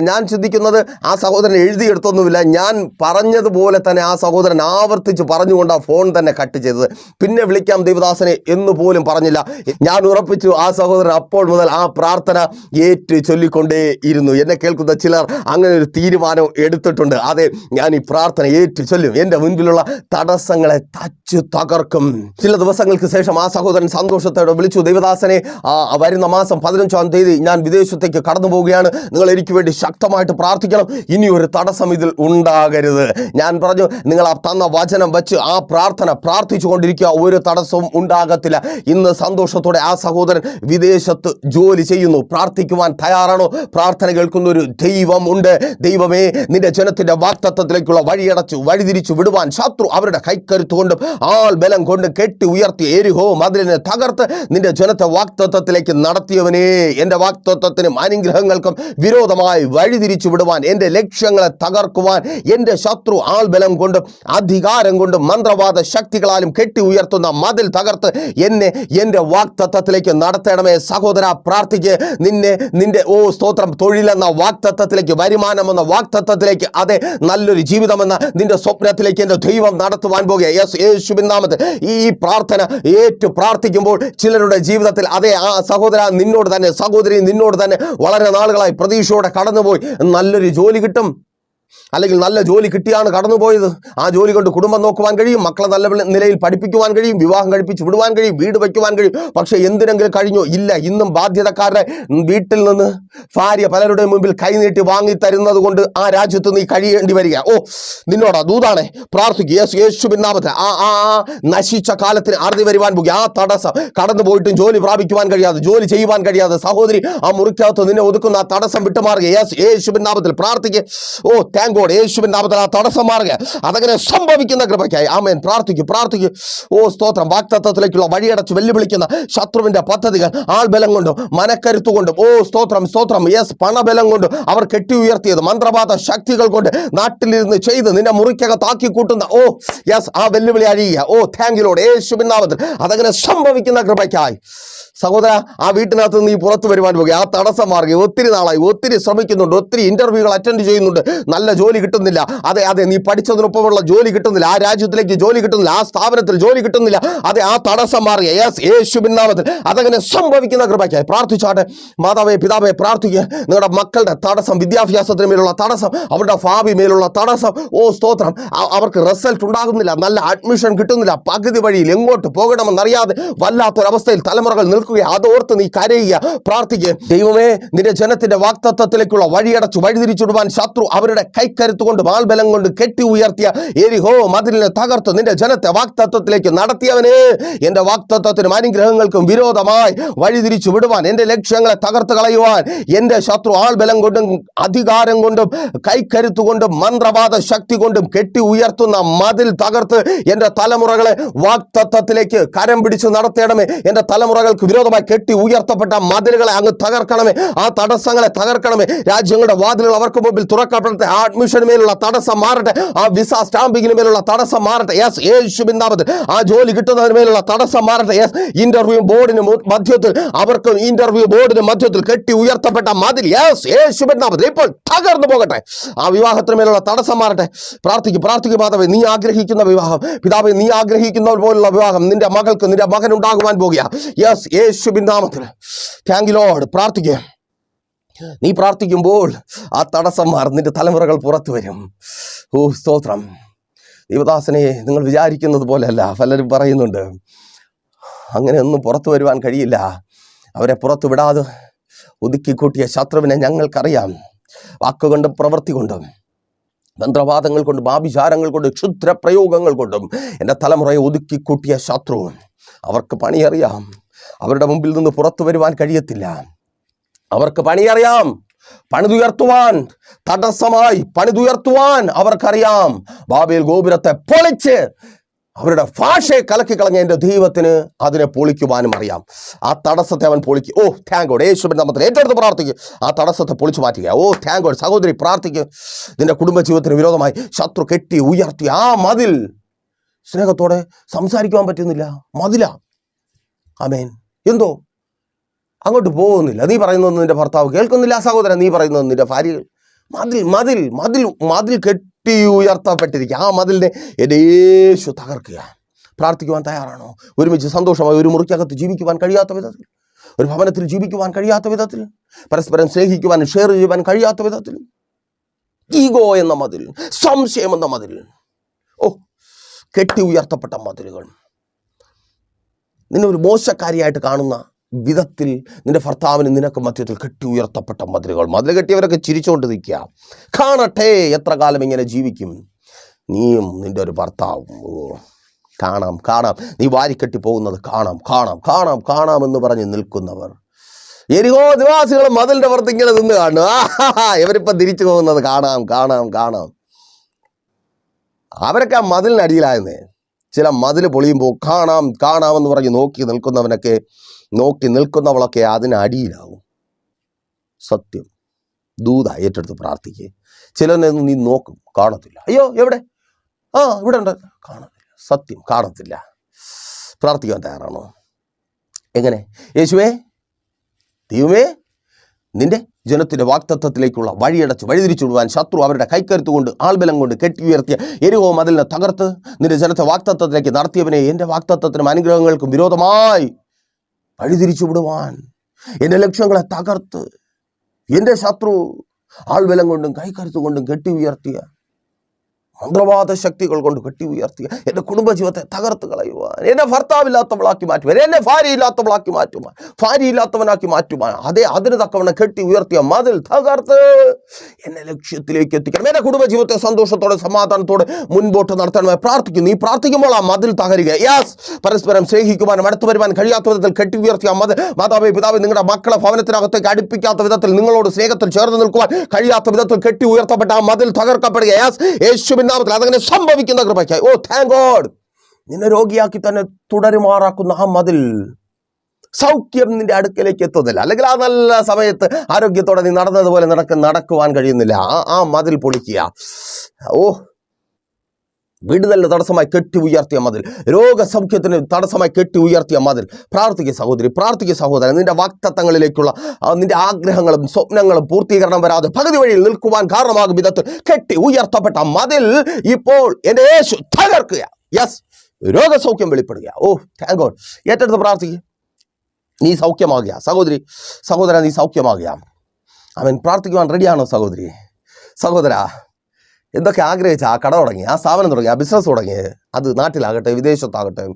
A: ഞാൻ ചിന്തിക്കുന്നത് ആ സഹോദരൻ എഴുതിയെടുത്തൊന്നുമില്ല. ഞാൻ പറഞ്ഞതുപോലെ തന്നെ ആ സഹോദരൻ ആവർത്തിച്ച് പറഞ്ഞുകൊണ്ട് ആ ഫോൺ തന്നെ കട്ട് ചെയ്തത്. പിന്നെ വിളിക്കാം ദേവദാസനെ എന്ന് പോലും പറഞ്ഞില്ല. ഞാൻ ഉറപ്പിച്ചു ആ സഹോദരൻ അപ്പോൾ മുതൽ ആ പ്രാർത്ഥന ഏറ്റു ചൊല്ലിക്കൊണ്ടേ ഇരുന്നു. എന്നെ കേൾക്കുന്ന ചിലർ അങ്ങനെ ഒരു തീരുമാനം എടുത്തിട്ടുണ്ട്. അതെ ഞാൻ ഈ പ്രാർത്ഥന ഏറ്റു ചൊല്ലും. എന്റെ മുൻപിലുള്ള തടസ്സങ്ങളെ തച്ചു തകർക്കും. ചില ദിവസങ്ങൾക്ക് ശേഷം ആ സഹോദരൻ സന്തോഷത്തോടെ വിളിച്ചു ദൈവദാസനെ ആ, വരുന്ന മാസം പതിനഞ്ചാം തീയതി ഞാൻ വിദേശത്തേക്ക് കടന്നു പോവുകയാണ്. നിങ്ങൾ എനിക്ക് വേണ്ടി ശക്തമായിട്ട് പ്രാർത്ഥിക്കണം. ഇനി ഒരു തടസ്സം ഇതിൽ ഉണ്ടാകരുത്. ഞാൻ പറഞ്ഞു നിങ്ങൾ ആ തന്ന വചനം വെച്ച് ആ പ്രാർത്ഥന പ്രാർത്ഥിച്ചു കൊണ്ടിരിക്കുക. ഒരു തടസ്സവും ഉണ്ടാകത്തില്ല. ഇന്ന് സന്തോഷത്തോടെ ആ സഹോദരൻ വിദേശത്ത് ജോലി ചെയ്യുന്നു. പ്രാർത്ഥിക്കുവാൻ തയ്യാറാണോ? പ്രാർത്ഥന കേൾക്കുന്ന ഒരു ദൈവം ഉണ്ട് ദൈവമേ നിന്റെ ജനത്തിന്റെ വാക്തത്വത്തിലേക്കുള്ള വഴിയടച്ചു വഴിതിരിച്ചു വിടുവാൻ ശത്രു അവരുടെ കൈക്കരുത്തുകൊണ്ടും ആൾ ബലം കെട്ടി ഉയർത്തി എരിഹോ മതിലിനെ തകർത്ത് നിന്റെ ജനത്തെ വാക്തത്വത്തിലേക്ക് നടത്തിയവനെ. എന്റെ വാക്തത്വത്തിനും അനുഗ്രഹങ്ങൾക്കും വിരോധമായി വഴിതിരിച്ചു വിടുവാൻ എന്റെ ലക്ഷ്യങ്ങളെ തകർക്കുവാൻ എന്റെ ശത്രു ആൾബലം കൊണ്ടും അധികാരം കൊണ്ടും മന്ത്രവാദ ശക്തികളാലും കെട്ടി ഉയർത്തുന്ന മതിൽ തകർത്ത് എന്നെ എന്റെ വാക്തത്വത്തിലേക്ക് നടത്തണമേ. സഹോദര പ്രാർത്ഥിക്ക്. നിന്നെ നിന്റെ ഓ സ്തോത്രം. തൊഴിലെന്ന വാക്തത്വത്തിലേക്ക് വരുമാനമെന്ന വാക്തത്വത്തിലേക്ക് അതെ നല്ലൊരു ജീവിതമെന്ന നിന്റെ സ്വപ്നത്തിലേക്ക് എന്റെ ദൈവം നടത്തുവാൻ പോകുക. യേശു നാമത്തിൽ ഈ പ്രാർത്ഥന ഏറ്റു പ്രാർത്ഥിക്കുമ്പോൾ ചിലരുടെ ജീവിതത്തിൽ അതേ ആ സഹോദര നിന്നോട് തന്നെ സഹോദരി നിന്നോട് തന്നെ വളരെ നാളുകളായി പ്രതീക്ഷയോടെ കടന്നുപോയി. നല്ലൊരു ജോലി കിട്ടും. അല്ലെങ്കിൽ നല്ല ജോലി കിട്ടിയാണ് കടന്നുപോയത്. ആ ജോലി കൊണ്ട് കുടുംബം നോക്കുവാൻ കഴിയും മക്കളെ നല്ല നിലയിൽ പഠിപ്പിക്കുവാൻ കഴിയും വിവാഹം കഴിപ്പിച്ച് വിടുവാൻ കഴിയും വീട് വയ്ക്കുവാൻ കഴിയും. പക്ഷേ എന്തിനെങ്കിലും കഴിഞ്ഞോ? ഇല്ല ഇന്നും ബാധ്യതക്കാരുടെ വീട്ടിൽ നിന്ന് ഭാര്യ പലരുടെ മുമ്പിൽ കൈനീട്ടി വാങ്ങി തരുന്നത് കൊണ്ട് ആ രാജ്യത്ത് നീ കഴിയേണ്ടി വരിക. ഓ നിന്നോടാ ദൂതാണേ പ്രാർത്ഥിക്കുക യേശു യേശു പിന്നാമത്തെ. ആ ആ നശിച്ച കാലത്തിന് അറുതി വരുവാൻ പോകുക. ആ തടസ്സം കടന്നു പോയിട്ടും ജോലി പ്രാപിക്കുവാൻ കഴിയാതെ ജോലി ചെയ്യുവാൻ കഴിയാതെ സഹോദരി ആ മുറിക്കകത്ത് നിന്നെ ഒതുക്കുന്ന ആ തടസ്സം വിട്ടുമാറുക. യേശു പിന്നാമത്തിൽ പ്രാർത്ഥിക്കുക ഓ താങ്ക് ഗോഡ് യേശുവിൻ നാമത്തിൽ ആ തടസ്സം മാറുക. അതങ്ങനെ സംഭവിക്കുന്ന കൃപയ്ക്കായി. ആമേൻ. പ്രാർത്ഥിക്കും പ്രാർത്ഥിക്കും. ഓ സ്തോത്രം. വാക്തത്വത്തിലേക്കുള്ള വഴിയടച്ച് വെല്ലുവിളിക്കുന്ന ശത്രുവിന്റെ പദ്ധതികൾ ആൾബലം കൊണ്ടും മനക്കരുത്തു കൊണ്ടും. ഓ സ്തോത്രം സ്തോത്രം. യെസ് പണബലം കൊണ്ടും അവർ കെട്ടി ഉയർത്തിയത്. മന്ത്രവാദ ശക്തികൾ കൊണ്ട് നാട്ടിലിരുന്ന് ചെയ്ത് നിന്നെ മുറിക്കകത്താക്കി കൂട്ടുന്ന ഓ യെസ് ആ വെല്ലുവിളി അഴിയുക. ഓ താങ്ക് യു യേശുവിന്റെ യേശുവിൻ നാമത്തിൽ അതങ്ങനെ സംഭവിക്കുന്ന കൃപയ്ക്കായി. സഹോദര ആ വീട്ടിനകത്ത് നീ പുറത്തു വരുവാൻ പോകുക. ആ തടസ്സം മാറുക. ഒത്തിരി നാളായി ഒത്തിരി ശ്രമിക്കുന്നുണ്ട് ഒത്തിരി ഇന്റർവ്യൂകൾ അറ്റൻഡ് ചെയ്യുന്നുണ്ട്. നല്ല ജോലി കിട്ടുന്നില്ല. അതെ അതെ നീ പഠിച്ചതിനൊപ്പമുള്ള ജോലി കിട്ടുന്നില്ല. ആ രാജ്യത്തിലേക്ക് ജോലി കിട്ടുന്നില്ല. ആ സ്ഥാപനത്തിൽ ജോലി കിട്ടുന്നില്ല. അതെ ആ തടസ്സം മാറിയ. യെസ് യേശു നാമത്തിൽ. അതങ്ങനെ സംഭവിക്കുന്ന കൃപയ്ക്കായി പ്രാർത്ഥിച്ചാട്ടെ. മാതാവേ പിതാവെ പ്രാർത്ഥിക്കുക. നിങ്ങളുടെ മക്കളുടെ തടസ്സം വിദ്യാഭ്യാസത്തിന് മേലുള്ള തടസ്സം അവരുടെ ഭാവി മേലുള്ള തടസ്സം. ഓ സ്തോത്രം. അവർക്ക് റിസൾട്ട് ഉണ്ടാകുന്നില്ല. നല്ല അഡ്മിഷൻ കിട്ടുന്നില്ല. പകുതി വഴിയിൽ എങ്ങോട്ട് പോകണമെന്നറിയാതെ വല്ലാത്തൊരവസ്ഥയിൽ തലമുറകൾ നിൽക്കുക. അതോർത്ത് നീ കരയുക. പ്രാർത്ഥിക്കുക. ദൈവമേ നിന്റെ ജനത്തിന്റെ വാക്തത്വത്തിലേക്കുള്ള വഴിയടച്ചു വഴിതിരിച്ചുവിടുവാൻ ശത്രു അവരുടെ കൈക്കരുത്ത് കൊണ്ട് വാൾബലം കൊണ്ട് കെട്ടി ഉയർത്തിയ എരിഹോ മതിലിനെ തകർത്ത്. നിന്റെ ജനത്തെ വാക്തത്വത്തിലേക്ക് നടത്തിയവന്. എന്റെ വാക്തത്വത്തിനും അനുഗ്രഹങ്ങൾക്കും വിരോധമായി വഴിതിരിച്ചു വിടുവാൻ എന്റെ ലക്ഷ്യങ്ങളെ തകർത്ത് കളയുവാൻ എന്റെ ശത്രു ആൾബലം കൊണ്ടും അധികാരം കൊണ്ടും കൈക്കരുത്ത് കൊണ്ടും മന്ത്രവാദ ശക്തി കൊണ്ടും കെട്ടി ഉയർത്തുന്ന മതിൽ തകർത്ത് എന്റെ തലമുറകളെ വാക്തത്വത്തിലേക്ക് കരം പിടിച്ചു നടത്തണമേ. എന്റെ തലമുറകൾക്ക് വിരോധമായി കെട്ടി ഉയർത്തപ്പെട്ട മതിലുകളെ അങ്ങ് തകർക്കണമേ. ആ തടസ്സങ്ങളെ തകർക്കണമേ. രാജ്യങ്ങളുടെ വാതിലുകൾ അവർക്ക് മുമ്പിൽ തുറക്കപ്പെടട്ടെ ആ അഡ്മിഷന് മേലുള്ള തടസ്സം മാറട്ടെ. ആ വിസ സ്റ്റാമ്പിങ്ങിന് മേലുള്ള തടസ്സം മാറട്ടെ. യെസ് യേശു ബിന്ദാപത്തിൽ ആ ജോലി കിട്ടുന്നതിന് മേലുള്ള തടസ്സം മാറട്ടെ. യെസ് ഇന്റർവ്യൂ ബോർഡിന് മധ്യത്തിൽ അവർക്ക് ഇന്റർവ്യൂ ബോർഡിന് മധ്യത്തിൽ കെട്ടി ഉയർത്തപ്പെട്ട മതിൽ. യെസ് യേശു ബിന്ദാപത്തിൽ ഇപ്പോൾ തകർന്നു പോകട്ടെ. ആ വിവാഹത്തിന് മേലുള്ള തടസ്സം മാറട്ടെ. പ്രാർത്ഥിക്കും പ്രാർത്ഥിക്കും മാതാവേ നീ ആഗ്രഹിക്കുന്ന വിവാഹം. പിതാവേ നീ ആഗ്രഹിക്കുന്ന പോലുള്ള വിവാഹം നിന്റെ മകൾക്ക് നിന്റെ മകൻ ഉണ്ടാകുവാൻ പോകുക. യെസ് യേശു ബിന്ദാമത്തിൽ താങ്ക് ലോഡ് പ്രാർത്ഥിക്കുക നീ പ്രാർത്ഥിക്കുമ്പോൾ ആ തടസ്സം മാറും നിന്റെ തലമുറകൾ പുറത്തു വരും. ഓ സ്തോത്രം. ദൈവദാസനെ നിങ്ങൾ വിചാരിക്കുന്നത് പോലെയല്ല പലരും പറയുന്നുണ്ട് അങ്ങനെയൊന്നും പുറത്തു വരുവാൻ കഴിയില്ല. അവരെ പുറത്തു വിടാതെ ഒതുക്കിക്കൂട്ടിയ ശത്രുവിനെ ഞങ്ങൾക്കറിയാം. വാക്കുകൊണ്ടും പ്രവൃത്തി കൊണ്ടും മന്ത്രവാദങ്ങൾ കൊണ്ടും ആഭിചാരങ്ങൾ കൊണ്ടും ക്ഷുദ്രപ്രയോഗങ്ങൾ കൊണ്ടും എന്റെ തലമുറയെ ഒതുക്കിക്കൂട്ടിയ ശത്രു. അവർക്ക് പണിയറിയാം. അവരുടെ മുമ്പിൽ നിന്ന് പുറത്തു വരുവാൻ കഴിയത്തില്ല. അവർക്ക് പണിയറിയാം. പണിതുയർത്തുവാൻ തടസ്സമായി പണിതുയർത്തുവാൻ അവർക്കറിയാം. ബാബേൽ ഗോപുരത്തെ പൊളിച്ച് അവരുടെ ഭാഷയെ കലക്കി കളഞ്ഞ എന്റെ ദൈവത്തിന് അതിനെ പൊളിക്കുവാനും അറിയാം. ആ തടസ്സത്തെ അവൻ പൊളിക്കും. ഓ താങ്ക് ഗോഡ് യേശുവിൻ നാമത്തിൽ ഏറ്റെടുത്ത് പ്രാർത്ഥിക്കും. ആ തടസ്സത്തെ പൊളിച്ചു മാറ്റുക. ഓ താങ്ക് ഗോഡ് സഹോദരി പ്രാർത്ഥിക്കും. നിന്റെ കുടുംബജീവിതത്തിന് വിരോധമായി ശത്രു കെട്ടി ഉയർത്തി. ആ മതിൽ. സ്നേഹത്തോടെ സംസാരിക്കുവാൻ പറ്റുന്നില്ല. മതില. ആമേൻ. എന്തോ? അങ്ങോട്ട് പോകുന്നില്ല. നീ പറയുന്നതൊന്നും നിന്റെ ഭർത്താവ് കേൾക്കുന്നില്ല. സഹോദരൻ നീ പറയുന്നത് നിന്റെ ഭാര്യ മതിൽ മതിൽ മതിൽ മതിൽ കെട്ടി ഉയർത്തപ്പെട്ടിരിക്കുക. ആ മതിലിനെ എന്റെ യേശു തകർക്കുക. പ്രാർത്ഥിക്കുവാൻ തയ്യാറാണോ? ഒരുമിച്ച് സന്തോഷമായി ഒരു മുറിക്കകത്ത് ജീവിക്കുവാൻ കഴിയാത്ത വിധത്തിൽ ഒരു ഭവനത്തിൽ ജീവിക്കുവാൻ കഴിയാത്ത വിധത്തിൽ പരസ്പരം സ്നേഹിക്കുവാൻ ഷെയർ ചെയ്യുവാൻ കഴിയാത്ത വിധത്തിൽ ഈഗോ എന്ന മതിൽ സംശയം എന്ന മതിൽ ഓ കെട്ടി ഉയർത്തപ്പെട്ട മതിലുകൾ. നിന്നെ ഒരു മോശക്കാരിയായിട്ട് കാണുന്ന വിധത്തിൽ നിന്റെ ഭർത്താവിന് നിനക്ക് മധ്യത്തിൽ കെട്ടി ഉയർത്തപ്പെട്ട മതിലുകൾ. മതിൽ കെട്ടിയവരൊക്കെ ചിരിച്ചുകൊണ്ട് നിൽക്കുക. കാണട്ടെ എത്ര കാലം ഇങ്ങനെ ജീവിക്കും? നീയും നിന്റെ ഒരു ഭർത്താവും. ഓ കാണാം കാണാം. നീ വാരിക്കെട്ടി പോകുന്നത് കാണാം കാണാം കാണാം കാണാം എന്ന് പറഞ്ഞ് നിൽക്കുന്നവർ. എരിഹോ നിവാസികൾ മതിലിന്റെ പുറത്ത് ഇങ്ങനെ നിന്ന് കാണും ആഹാ ഇവരിപ്പം തിരിച്ചു പോകുന്നത് കാണാം കാണാം കാണാം. അവരൊക്കെ ആ മതിലിനടിയിലായെന്നേ ചില മതിൽ പൊളിയുമ്പോൾ കാണാം കാണാമെന്ന് പറഞ്ഞ് നോക്കി നിൽക്കുന്നവനൊക്കെ നോക്കി നിൽക്കുന്നവളൊക്കെ അതിനടിയിലാവും സത്യം. ദൂത ഏറ്റെടുത്ത് പ്രാർത്ഥിക്കുക ചിലനെ നീ നോക്കും കാണത്തില്ല. അയ്യോ എവിടെ? ആ ഇവിടെ ഉണ്ട്. കാണത്തില്ല. സത്യം കാണത്തില്ല. പ്രാർത്ഥിക്കാൻ തയ്യാറാണോ? എങ്ങനെ? യേശുവേ ദൈവമേ നിന്റെ ജനത്തിന്റെ വാക്തത്വത്തിലേക്കുള്ള വഴിയടച്ച് വഴിതിരിച്ചുവിടുവാൻ ശത്രു അവരുടെ കൈക്കരുത്ത് കൊണ്ട് ആൾബലം കൊണ്ട് കെട്ടി ഉയർത്തിയ എരിവോ മതിലിനെ തകർത്ത് നിന്റെ ജനത്തെ വാക്തത്വത്തിലേക്ക് നടത്തിയവനെ എന്റെ വാക്തത്വത്തിനും അനുഗ്രഹങ്ങൾക്കും വിരോധമായി വഴിതിരിച്ചു വിടുവാൻ എന്റെ ലക്ഷ്യങ്ങളെ തകർത്ത്. എന്റെ ശത്രു ആൾബലം കൊണ്ടും കൈക്കരുത്ത് കൊണ്ടും കെട്ടി ഉയർത്തിയ മന്ത്രവാദ ശക്തികൾ കൊണ്ട് കെട്ടി ഉയർത്തിയ എന്റെ കുടുംബജീവിതത്തെ തകർത്ത് കളയുവാൻ എന്നെ ഭർത്താവില്ലാത്തവളാക്കി മാറ്റുവാൻ എന്നെ ഭാര്യയില്ലാത്തവളാക്കി മാറ്റുവാൻ ഭാര്യയില്ലാത്തവനാക്കി മാറ്റുവാൻ അതേ അതിന് തക്കവണ്ണം കെട്ടി ഉയർത്തിയ മതിൽ തകർത്ത് എന്നെ ലക്ഷ്യത്തിലേക്ക് എത്തിക്കണം. എന്റെ കുടുംബജീവിതത്തെ സന്തോഷത്തോടെ സമാധാനത്തോടെ മുൻപോട്ട് നടത്തണമേ പ്രാർത്ഥിക്കുന്നു. ഈ പ്രാർത്ഥിക്കുമ്പോൾ ആ മതിൽ തകരുക. യാസ് പരസ്പരം സ്നേഹിക്കുവാനും അടുത്തു വരുവാൻ കഴിയാത്ത വിധത്തിൽ കെട്ടി ഉയർത്തിയ മതിൽ മാതാവേ പിതാവ് നിങ്ങളുടെ മക്കളെ ഭവനത്തിനകത്തേക്ക് അടുപ്പിക്കാത്ത വിധത്തിൽ നിങ്ങളോട് സ്നേഹത്തിൽ ചേർന്ന് നിൽക്കുവാൻ കഴിയാത്ത വിധത്തിൽ കെട്ടി ഉയർത്തപ്പെട്ട ആ മതിൽ തകർക്കപ്പെടുക. യാസ് യേശുവിൻ നാമത്തിൽ അതങ്ങനെ സംഭവിക്കുന്ന കൃപയ്ക്കായി. ഓ താങ്ക് ഗോഡ് നിന്നെ രോഗിയാക്കി തന്നെ തുടരുമാറാക്കുന്ന ആ മതിൽ സൗഖ്യം നിന്റെ അടുക്കലേക്ക് എത്തുന്നില്ല. അല്ലെങ്കിൽ ആ നല്ല സമയത്ത് ആരോഗ്യത്തോടെ നീ നടന്നതുപോലെ നടക്ക നടക്കുവാൻ കഴിയുന്നില്ല. ആ ആ മതിൽ പൊളിക്കുക. ഓ വിടുതലിന് തടസ്സമായി കെട്ടി ഉയർത്തിയ മതിൽ രോഗസൗഖ്യത്തിന് തടസ്സമായി കെട്ടി ഉയർത്തിയ മതിൽ. പ്രാർത്ഥിക്കുക സഹോദരി പ്രാർത്ഥിക്കുക സഹോദരൻ. നിന്റെ വാക്തത്വങ്ങളിലേക്കുള്ള നിന്റെ ആഗ്രഹങ്ങളും സ്വപ്നങ്ങളും പൂർത്തീകരണം വരാതെ പകുതി വഴിയിൽ നിൽക്കുവാൻ കാരണമാകും വിധത്തിൽ കെട്ടി ഉയർത്തപ്പെട്ട മതിൽ ഇപ്പോൾ എന്റെ യേശു തകർക്കുക യെസ് രോഗസൗഖ്യം വെളിപ്പെടുക ഓ താങ്ക് ഗോഡ് ഏറ്റെടുത്ത് പ്രാർത്ഥിക്കുക നീ സൗഖ്യമാകുക സഹോദരി സഹോദര നീ സൗഖ്യമാകുക അവൻ പ്രാർത്ഥിക്കുവാൻ റെഡിയാണോ സഹോദരി? സഹോദര എന്തൊക്കെ ആഗ്രഹിച്ച ആ കട തുടങ്ങി ആ സ്ഥാപനം തുടങ്ങി ആ ബിസിനസ് തുടങ്ങി. അത് നാട്ടിലാകട്ടെ വിദേശത്താകട്ടെ.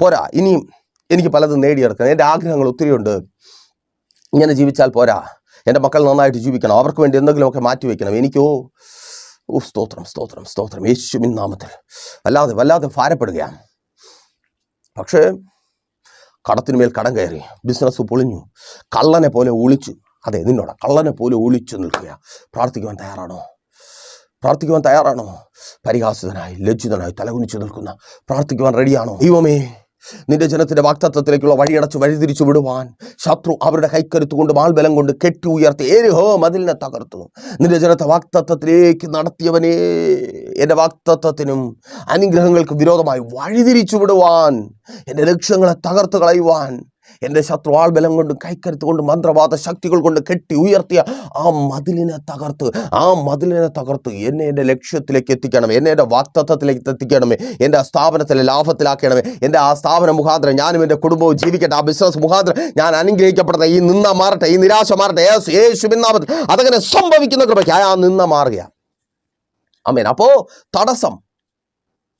A: പോരാ ഇനിയും എനിക്ക് പലതും നേടിയെടുക്കണം. എന്റെ ആഗ്രഹങ്ങൾ ഒത്തിരിയുണ്ട് ഇങ്ങനെ ജീവിച്ചാൽ പോരാ. എന്റെ മക്കൾ നന്നായിട്ട് ജീവിക്കണം. അവർക്ക് വേണ്ടി എന്തെങ്കിലുമൊക്കെ മാറ്റി വയ്ക്കണം. എനിക്കോ ഓ സ്തോത്രം സ്തോത്രം സ്തോത്രം. യേശുവിൻ നാമത്തിൽ. വല്ലാതെ വല്ലാതെ ഭാരപ്പെടുകയാണ് പക്ഷേ കടത്തിനുമേൽ കടം കയറി ബിസിനസ് പൊളിഞ്ഞു. കള്ളനെ പോലെ ഒളിച്ചു. അതെ നിന്നോടാ. കള്ളനെ പോലെ ഒളിച്ചു നിൽക്കുക പ്രാർത്ഥിക്കുവാൻ തയ്യാറാണോ? പ്രാർത്ഥിക്കുവാൻ തയ്യാറാണോ? പരിഹാസിതനായി ലജ്ജിതനായി തലകുനിച്ചു നിൽക്കുന്ന പ്രാർത്ഥിക്കുവാൻ റെഡിയാണോ? ദൈവമേ നിന്റെ ജനത്തിന്റെ വാക്തത്വത്തിലേക്കുള്ള വഴിയടച്ച് വഴിതിരിച്ചു വിടുവാൻ ശത്രു അവരുടെ കൈക്കരുത്ത് കൊണ്ട് മാൽബലം കൊണ്ട് കെട്ടി ഉയർത്തി ഏരിഹോ മതിലിനെ തകർത്തു. നിന്റെ ജനത്തെ വാക്തത്വത്തിലേക്ക് നടത്തിയവനെ എന്റെ വാക്തത്വത്തിനും അനുഗ്രഹങ്ങൾക്ക് വിരോധമായി വഴിതിരിച്ചു വിടുവാൻ എന്റെ ലക്ഷ്യങ്ങളെ തകർത്ത് കളയുവാൻ എന്റെ ശത്രു ആൾബലം കൊണ്ടും കൈക്കരുത്ത് കൊണ്ട് മന്ത്രവാദ ശക്തികൾ കൊണ്ട് കെട്ടി ഉയർത്തിയ ആ മതിലിനെ തകർത്ത് ആ മതിലിനെ തകർത്ത് എന്നെ എന്റെ ലക്ഷ്യത്തിലേക്ക് എത്തിക്കണമേ എന്നെ എന്റെ വാക്തത്വത്തിലേക്ക് എത്തിക്കണമേ എന്റെ ആ സ്ഥാപനത്തിലെ ലാഭത്തിലാക്കണമേ എന്റെ ആ സ്ഥാപന മുഖാന്തരം ഞാനും എന്റെ കുടുംബവും ജീവിക്കട്ടെ ആ ബിസിനസ് മുഖാന്തരം ഞാൻ അനുഗ്രഹിക്കപ്പെടുന്ന ഈ നിന്ന മാറട്ടെ ഈ നിരാശ മാറട്ടെ യേശു യേശുവിൻ നാമത്തിൽ അതങ്ങനെ സംഭവിക്കുന്ന കൃപയ്ക്ക് ആ നിന്ന മാറുക അമേൻ അപ്പോൾ തടസ്സം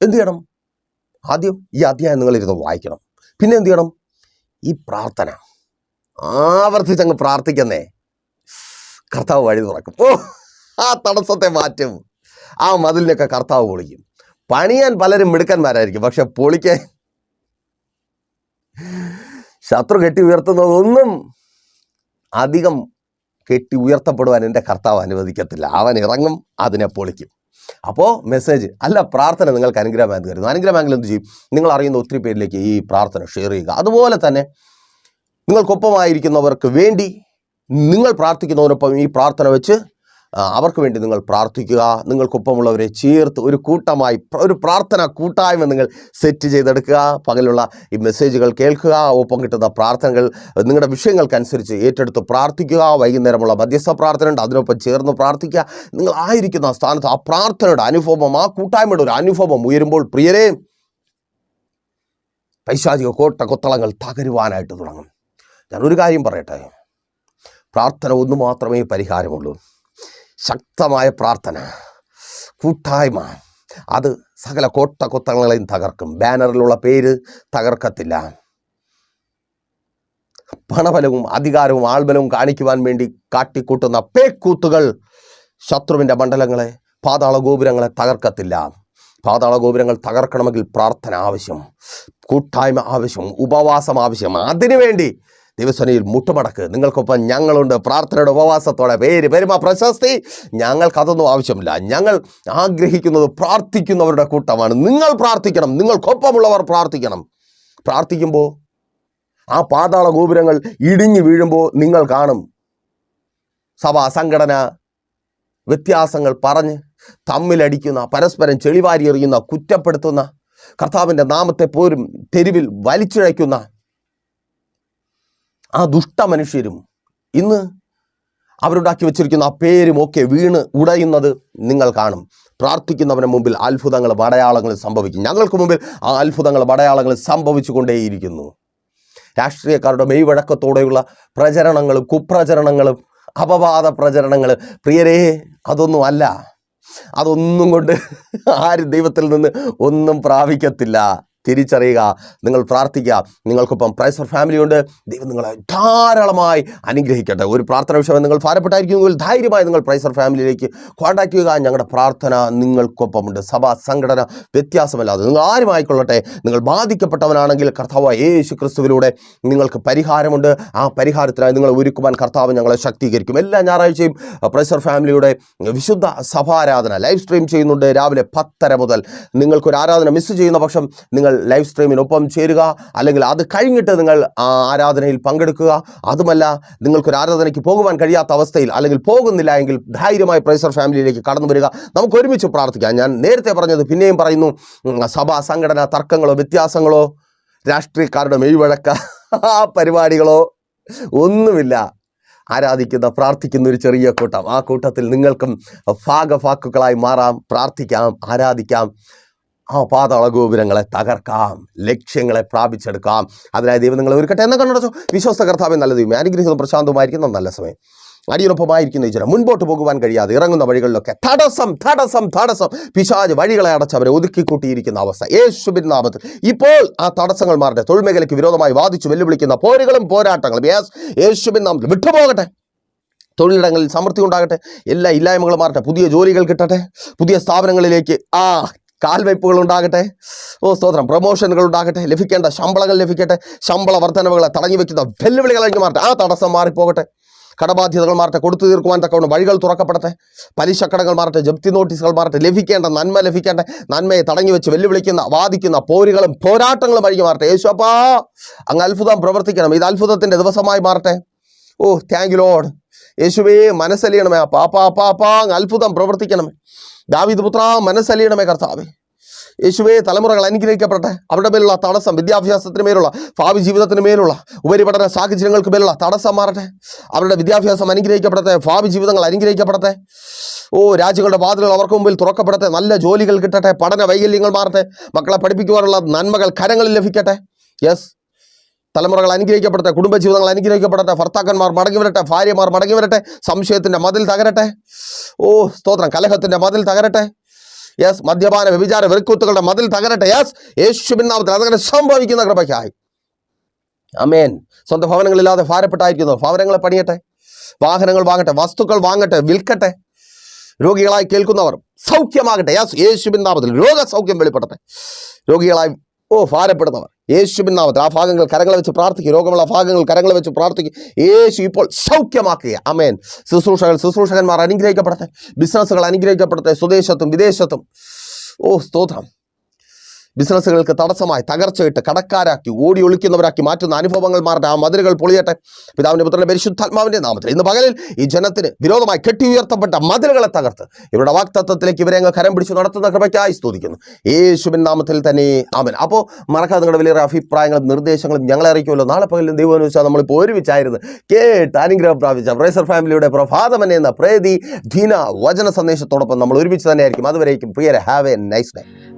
A: എന്ത് ചെയ്യണം? ആദ്യം ഈ അധ്യായം നിങ്ങളിരുന്ന് വായിക്കണം. പിന്നെ എന്ത് ചെയ്യണം? ഈ പ്രാർത്ഥന. ആവർത്തിച്ചങ്ങ് പ്രാർത്ഥിക്കുന്നേ. കർത്താവ് വഴി തുറക്കും. ഓ ആ തടസ്സത്തെ മാറ്റും. ആ മതിലിനൊക്കെ കർത്താവ് പൊളിക്കും. പണിയാൻ പലരും മിടുക്കന്മാരായിരിക്കും പക്ഷെ പൊളിക്കാൻ ശത്രു കെട്ടി ഉയർത്തുന്നതൊന്നും അധികം കെട്ടി ഉയർത്തപ്പെടുവാൻ എന്റെ കർത്താവ് അനുവദിക്കത്തില്ല. അവൻ ഇറങ്ങും അതിനെ പൊളിക്കും. അപ്പോൾ മെസ്സേജ് അല്ല പ്രാർത്ഥന നിങ്ങൾക്ക് അനുഗ്രഹമായെന്ന് കരുതുന്നു അനുഗ്രഹമെങ്കിൽ എന്ത് ചെയ്യും? നിങ്ങൾ അറിയുന്ന ഒത്തിരി പേരിലേക്ക് ഈ പ്രാർത്ഥന ഷെയർ ചെയ്യുക. അതുപോലെ തന്നെ നിങ്ങൾക്കൊപ്പമായിരിക്കുന്നവർക്ക് വേണ്ടി നിങ്ങൾ പ്രാർത്ഥിക്കുന്നതിനൊപ്പം ഈ പ്രാർത്ഥന വെച്ച് അവർക്ക് വേണ്ടി നിങ്ങൾ പ്രാർത്ഥിക്കുക. നിങ്ങൾക്കൊപ്പമുള്ളവരെ ചേർത്ത് ഒരു കൂട്ടമായി ഒരു പ്രാർത്ഥന കൂട്ടായ്മ നിങ്ങൾ സെറ്റ് ചെയ്തെടുക്കുക. പകലുള്ള ഈ മെസ്സേജുകൾ കേൾക്കുക. ഒപ്പം കിട്ടുന്ന പ്രാർത്ഥനകൾ നിങ്ങളുടെ വിഷയങ്ങൾക്കനുസരിച്ച് ഏറ്റെടുത്ത് പ്രാർത്ഥിക്കുക. വൈകുന്നേരമുള്ള മധ്യസ്ഥ പ്രാർത്ഥന ഉണ്ട്. അതിനൊപ്പം ചേർന്ന് പ്രാർത്ഥിക്കുക. നിങ്ങൾ ആയിരിക്കുന്ന സ്ഥാനത്ത് ആ പ്രാർത്ഥനയുടെ അനുഭവം ആ കൂട്ടായ്മയുടെ ഒരു അനുഭവം ഉയരുമ്പോൾ പ്രിയരെ പൈശാചിക കോട്ട കൊത്തളങ്ങൾ തകരുവാനായിട്ട് തുടങ്ങും. ഞാൻ ഒരു കാര്യം പറയട്ടെ? പ്രാർത്ഥന ഒന്ന് മാത്രമേ പരിഹാരമുള്ളൂ. ശക്തമായ പ്രാർത്ഥന കൂട്ടായ്മ. അത് സകല കോട്ട കൊത്തങ്ങളെയും തകർക്കും. ബാനറിലുള്ള പേര് തകർക്കത്തില്ല. പണബലവും അധികാരവും ആൾബലവും കാണിക്കുവാൻ വേണ്ടി കാട്ടിക്കൂട്ടുന്ന പേക്കൂത്തുകൾ ശത്രുവിന്റെ മണ്ഡലങ്ങളെ പാതാള ഗോപുരങ്ങളെ തകർക്കത്തില്ല. പാതാള ഗോപുരങ്ങൾ തകർക്കണമെങ്കിൽ പ്രാർത്ഥന ആവശ്യം കൂട്ടായ്മ ആവശ്യം ഉപവാസം ആവശ്യം. അതിനുവേണ്ടി ദിവസനയിൽ മുട്ടുമടക്ക്. നിങ്ങൾക്കൊപ്പം ഞങ്ങളുണ്ട്. പ്രാർത്ഥനയുടെ ഉപവാസത്തോടെ. പേര് പെരുമ പ്രശസ്തി. ഞങ്ങൾക്കതൊന്നും ആവശ്യമില്ല. ഞങ്ങൾ ആഗ്രഹിക്കുന്നത് പ്രാർത്ഥിക്കുന്നവരുടെ കൂട്ടമാണ്. നിങ്ങൾ പ്രാർത്ഥിക്കണം. നിങ്ങൾക്കൊപ്പമുള്ളവർ പ്രാർത്ഥിക്കണം. പ്രാർത്ഥിക്കുമ്പോൾ ആ പാതാള ഗോപുരങ്ങൾ ഇടിഞ്ഞു വീഴുമ്പോൾ നിങ്ങൾ കാണും. സഭ സംഘടന വ്യത്യാസങ്ങൾ പറഞ്ഞ് തമ്മിലടിക്കുന്ന പരസ്പരം ചെളിവാരി എറിയുന്ന കുറ്റപ്പെടുത്തുന്ന കർത്താവിന്റെ നാമത്തെ പോരും തെരുവിൽ വലിച്ചിഴയ്ക്കുന്ന ആ ദുഷ്ട മനുഷ്യരും ഇന്ന് അവരുണ്ടാക്കി വെച്ചിരിക്കുന്ന ആ പേരും ഒക്കെ വീണ് ഉടയുന്നത് നിങ്ങൾ കാണും. പ്രാർത്ഥിക്കുന്നവന് മുമ്പിൽ അത്ഭുതങ്ങൾ വടയാളങ്ങൾ സംഭവിക്കും. ഞങ്ങൾക്ക് മുമ്പിൽ ആ അത്ഭുതങ്ങൾ വടയാളങ്ങൾ സംഭവിച്ചു കൊണ്ടേയിരിക്കുന്നു രാഷ്ട്രീയക്കാരുടെ മെയ്വഴക്കത്തോടെയുള്ള പ്രചരണങ്ങളും കുപ്രചരണങ്ങളും അപവാദ പ്രചരണങ്ങൾ പ്രിയരേ അതൊന്നും അല്ല. അതൊന്നും കൊണ്ട് ആരും ദൈവത്തിൽ നിന്ന് ഒന്നും പ്രാപിക്കത്തില്ല. തിരിച്ചറിയുക നിങ്ങൾ പ്രാർത്ഥിക്കുക. നിങ്ങൾക്കൊപ്പം പ്രൈസർ ഫാമിലി ഉണ്ട്. ദൈവം നിങ്ങളെ ധാരാളമായി അനുഗ്രഹിക്കട്ടെ. ഒരു പ്രാർത്ഥന വിഷയം നിങ്ങൾ ഭാരപ്പെട്ടായിരിക്കുമെങ്കിൽ ധൈര്യമായി നിങ്ങൾ പ്രൈസർ ഫാമിലിയിലേക്ക് കോൺടാക്ട് ചെയ്യുക. ഞങ്ങളുടെ പ്രാർത്ഥന നിങ്ങൾക്കൊപ്പമുണ്ട്. സഭാ സംഘടന വ്യത്യാസമല്ലാതെ നിങ്ങൾ ആരുമായിക്കൊള്ളട്ടെ? നിങ്ങൾ ബാധിക്കപ്പെട്ടവനാണെങ്കിൽ കർത്താവ് യേശു ക്രിസ്തുവിലൂടെ നിങ്ങൾക്ക് പരിഹാരമുണ്ട്. ആ പരിഹാരത്തിനായി നിങ്ങൾ ഒരുക്കുവാൻ കർത്താവ് ഞങ്ങളെ ശക്തീകരിക്കും. എല്ലാ ഞായറാഴ്ചയും പ്രൈസർ ഫാമിലിയുടെ വിശുദ്ധ സഭാരാധന ലൈവ് സ്ട്രീം ചെയ്യുന്നുണ്ട്. രാവിലെ പത്തര മുതൽ. നിങ്ങൾക്കൊരു ആരാധന മിസ് ചെയ്യുന്ന പക്ഷം നിങ്ങൾ ലൈവ് സ്ട്രീമിനൊപ്പം ചേരുക. അല്ലെങ്കിൽ അത് കഴിഞ്ഞിട്ട് നിങ്ങൾ ആ ആരാധനയിൽ പങ്കെടുക്കുക. അതുമല്ല നിങ്ങൾക്കൊരു ആരാധനയ്ക്ക് പോകുവാൻ കഴിയാത്ത അവസ്ഥയിൽ അല്ലെങ്കിൽ പോകുന്നില്ല എങ്കിൽ ധൈര്യമായി പ്രൈസർ ഫാമിലിയിലേക്ക് കടന്നു വരിക. നമുക്ക് ഒരുമിച്ച് പ്രാർത്ഥിക്കാം. ഞാൻ നേരത്തെ പറഞ്ഞത് പിന്നെയും പറയുന്നു. സഭാ സംഘടന തർക്കങ്ങളോ വ്യത്യാസങ്ങളോ രാഷ്ട്രീയക്കാരുടെ മെയ്വഴക്ക പരിപാടികളോ ഒന്നുമില്ല. ആരാധിക്കുന്ന പ്രാർത്ഥിക്കുന്ന ഒരു ചെറിയ കൂട്ടം. ആ കൂട്ടത്തിൽ നിങ്ങൾക്കും ഭാഗഭാക്കുകളായി മാറാം. പ്രാർത്ഥിക്കാം ആരാധിക്കാം. ആ പാതാള ഗോപുരങ്ങളെ തകർക്കാം ലക്ഷ്യങ്ങളെ പ്രാപിച്ചെടുക്കാം. അതിനായി ദൈവം നിങ്ങളെ ഒരുക്കട്ടെ എന്നെ കണ്ടോ വിശ്വസ്ത കർത്താവ് നല്ല ദൈവം അനുഗ്രഹിതവും പ്രശാന്തവുമായിരിക്കുന്ന നല്ല സമയം. അടിയുറപ്പമായിരിക്കുന്ന ഈശ്വരം മുൻപോട്ട് പോകുവാൻ കഴിയാതെ ഇറങ്ങുന്ന വഴികളിലൊക്കെ തടസ്സം തടസ്സം തടസ്സം പിശാജ് വഴികളെ അടച്ചവരെ ഒതുക്കിക്കൂട്ടിയിരിക്കുന്ന അവസ്ഥ. യേശുബിൻ നാമത്തിൽ. ഇപ്പോൾ ആ തടസ്സങ്ങൾ മാറട്ടെ തൊഴിൽ മേഖലയ്ക്ക് വിരോധമായി വാദിച്ചു വെല്ലുവിളിക്കുന്ന പോരുകളും പോരാട്ടങ്ങളും. യേസ് യേശുബിൻ നാമത്തിൽ വിട്ടുപോകട്ടെ. തൊഴിലിടങ്ങളിൽ സമൃദ്ധി ഉണ്ടാകട്ടെ. എല്ലാ ഇല്ലായ്മകളും മാറട്ടെ. പുതിയ ജോലികൾ കിട്ടട്ടെ. പുതിയ സ്ഥാപനങ്ങളിലേക്ക് ആ കാൽവയ്പ്പുകൾ ഉണ്ടാകട്ടെ. ഓ സ്തോത്രം. പ്രൊമോഷനുകൾ ഉണ്ടാകട്ടെ. ലഭിക്കേണ്ട ശമ്പളങ്ങൾ ലഭിക്കട്ടെ. ശമ്പള വർധനവുകളെ തടഞ്ഞു വെക്കുന്ന വെല്ലുവിളികളെങ്കിൽ മാറട്ടെ ആ തടസ്സം മാറിപ്പോകട്ടെ. കടബാധ്യതകൾ മാറട്ടെ. കൊടുത്തു തീർക്കുവാൻ തക്കവണ്ണം വഴികൾ തുറക്കപ്പെടട്ടെ. പലിശക്കടങ്ങൾ മാറട്ടെ. ജപ്തി നോട്ടീസുകൾ മാറട്ടെ. ലഭിക്കേണ്ട നന്മ ലഭിക്കേണ്ട നന്മയെ തടഞ്ഞു വെച്ച് വെല്ലുവിളിക്കുന്ന വാദിക്കുന്ന പോരുകളും പോരാട്ടങ്ങളും വഴിക്ക് മാറട്ടെ യേശുപ്പാ അങ്ങ് അത്ഭുതം പ്രവർത്തിക്കണം. ഇത് അത്ഭുതത്തിന്റെ ദിവസമായി മാറട്ടെ. ഓ താങ്ക് യു ലോഡ് യേശുവേ മനസ്സലിയണമേ അപ്പാ അപ്പാ അപ്പാ അപ്പാ അങ്ങ് അത്ഭുതം പ്രവർത്തിക്കണമേ. ദാവിദ് പുത്ര മനസ്സലിയണമേ കർത്താവേ. യേശുവേ തലമുറകൾ അനുഗ്രഹിക്കപ്പെടട്ടെ. അവരുടെ മേലുള്ള തടസ്സം വിദ്യാഭ്യാസത്തിന് മേലുള്ള ഭാവി ജീവിതത്തിന് മേലുള്ള ഉപരിപഠന സാഹചര്യങ്ങൾക്ക് മേലുള്ള തടസ്സം മാറട്ടെ. അവരുടെ വിദ്യാഭ്യാസം അനുഗ്രഹിക്കപ്പെടട്ടെ ഭാവി ജീവിതങ്ങൾ അനുഗ്രഹിക്കപ്പെടട്ടെ. ഓ രാജ്യങ്ങളുടെ വാതിലുകൾ അവർക്ക് മുമ്പിൽ തുറക്കപ്പെടട്ടെ. നല്ല ജോലികൾ കിട്ടട്ടെ പഠന വൈകല്യങ്ങൾ മാറട്ടെ. മക്കളെ പഠിപ്പിക്കുവാനുള്ള നന്മകൾ കരങ്ങളിൽ ലഭിക്കട്ടെ. യെസ് തലമുറകൾ അനുഗ്രഹിക്കപ്പെടട്ടെ കുടുംബജീവിതങ്ങൾ അനുഗ്രഹിക്കപ്പെടട്ടെ ഭർത്താക്കന്മാർ മടങ്ങി വരട്ടെ ഭാര്യമാർ മടങ്ങി വരട്ടെ സംശയത്തിന്റെ മതിൽ തകരട്ടെ. ഓ സ്തോത്രം. കലഹത്തിന്റെ മതിൽ തകരട്ടെ. യെസ് മദ്യപാന വ്യഭിചാര വെറുക്കൂത്തുകളുടെ മതിൽ തകരട്ടെ. യെസ് യേശു നാമത്തിൽ അതങ്ങനെ സംഭവിക്കുന്ന കൃപയ്ക്കായി. അമേൻ സ്വന്തം ഭവനങ്ങളില്ലാതെ ഭാരപ്പെട്ടായിരിക്കുന്നു. ഭവനങ്ങൾ പണിയട്ടെ. വാഹനങ്ങൾ വാങ്ങട്ടെ. വസ്തുക്കൾ വാങ്ങട്ടെ. വിൽക്കട്ടെ. രോഗികളായി കേൾക്കുന്നവർ സൗഖ്യമാകട്ടെ. യെസ് യേശുബിൻ നാമത്തിൽ രോഗസൗഖ്യം വെളിപ്പെടട്ടെ. രോഗികളായി ഓ ഭാരപ്പെടുന്നവർ. യേശുവിൻ നാമത്തിൽ ആ ഭാഗങ്ങൾ കരങ്ങളെ വെച്ച് പ്രാർത്ഥിക്കും രോഗമുള്ള ഭാഗങ്ങൾ കരങ്ങളെ വെച്ച് പ്രാർത്ഥിക്കും യേശു ഇപ്പോൾ സൗഖ്യമാക്കുക അമേൻ ശുശ്രൂഷകൾ ശുശ്രൂഷകന്മാർ അനുഗ്രഹിക്കപ്പെടട്ടെ. ബിസിനസ്സുകൾ അനുഗ്രഹിക്കപ്പെടട്ടെ. സ്വദേശത്തും വിദേശത്തും. ഓ സ്തോത്രം. ബിസിനസ്സുകൾക്ക് തടസ്സമായി തകർച്ചയിട്ട് കടക്കാരാക്കി ഓടി ഒളിക്കുന്നവരാക്കി മാറ്റുന്ന അനുഭവങ്ങൾ മാറട്ടെ. ആ മതിലുകൾ പൊളിയട്ടെ. പിതാവിന്റെ പുത്രന്റെ പരിശുദ്ധാത്മാവിന്റെ നാമത്തിൽ ഇന്ന് പകലിൽ ഈ ജനത്തിന് വിരോധമായി കെട്ടി ഉയർത്തപ്പെട്ട മതിലുകളെ തകർത്ത് ഇവരുടെ വാക്തത്വത്തിലേക്ക് ഇവരെ അങ്ങ് കരം പിടിച്ച് നടത്തുന്ന കൃപയ്ക്കായി സ്തുതിക്കുന്നു. യേശുവിൻ നാമത്തിൽ തന്നെ ആമൻ. അപ്പോൾ മറക്കാതെ നിങ്ങളുടെ വലിയ അഭിപ്രായങ്ങളും നിർദ്ദേശങ്ങളും ഞങ്ങളെ അറിയിക്കുമല്ലോ. നാളെ പകലും ദൈവം വെച്ചാൽ നമ്മളിപ്പോൾ ഒരുമിച്ചായിരുന്നു കേട്ട് അനുഗ്രഹം പ്രാപിച്ച പ്രൈസർ ഫാമിലിയുടെ പ്രഭാതമൻ എന്ന പ്രേതി ധീന വചന സന്ദേശത്തോടൊപ്പം നമ്മൾ ഒരുമിച്ച് തന്നെയായിരിക്കും. അതുവരേക്കും പ്രിയരെ have a nice day.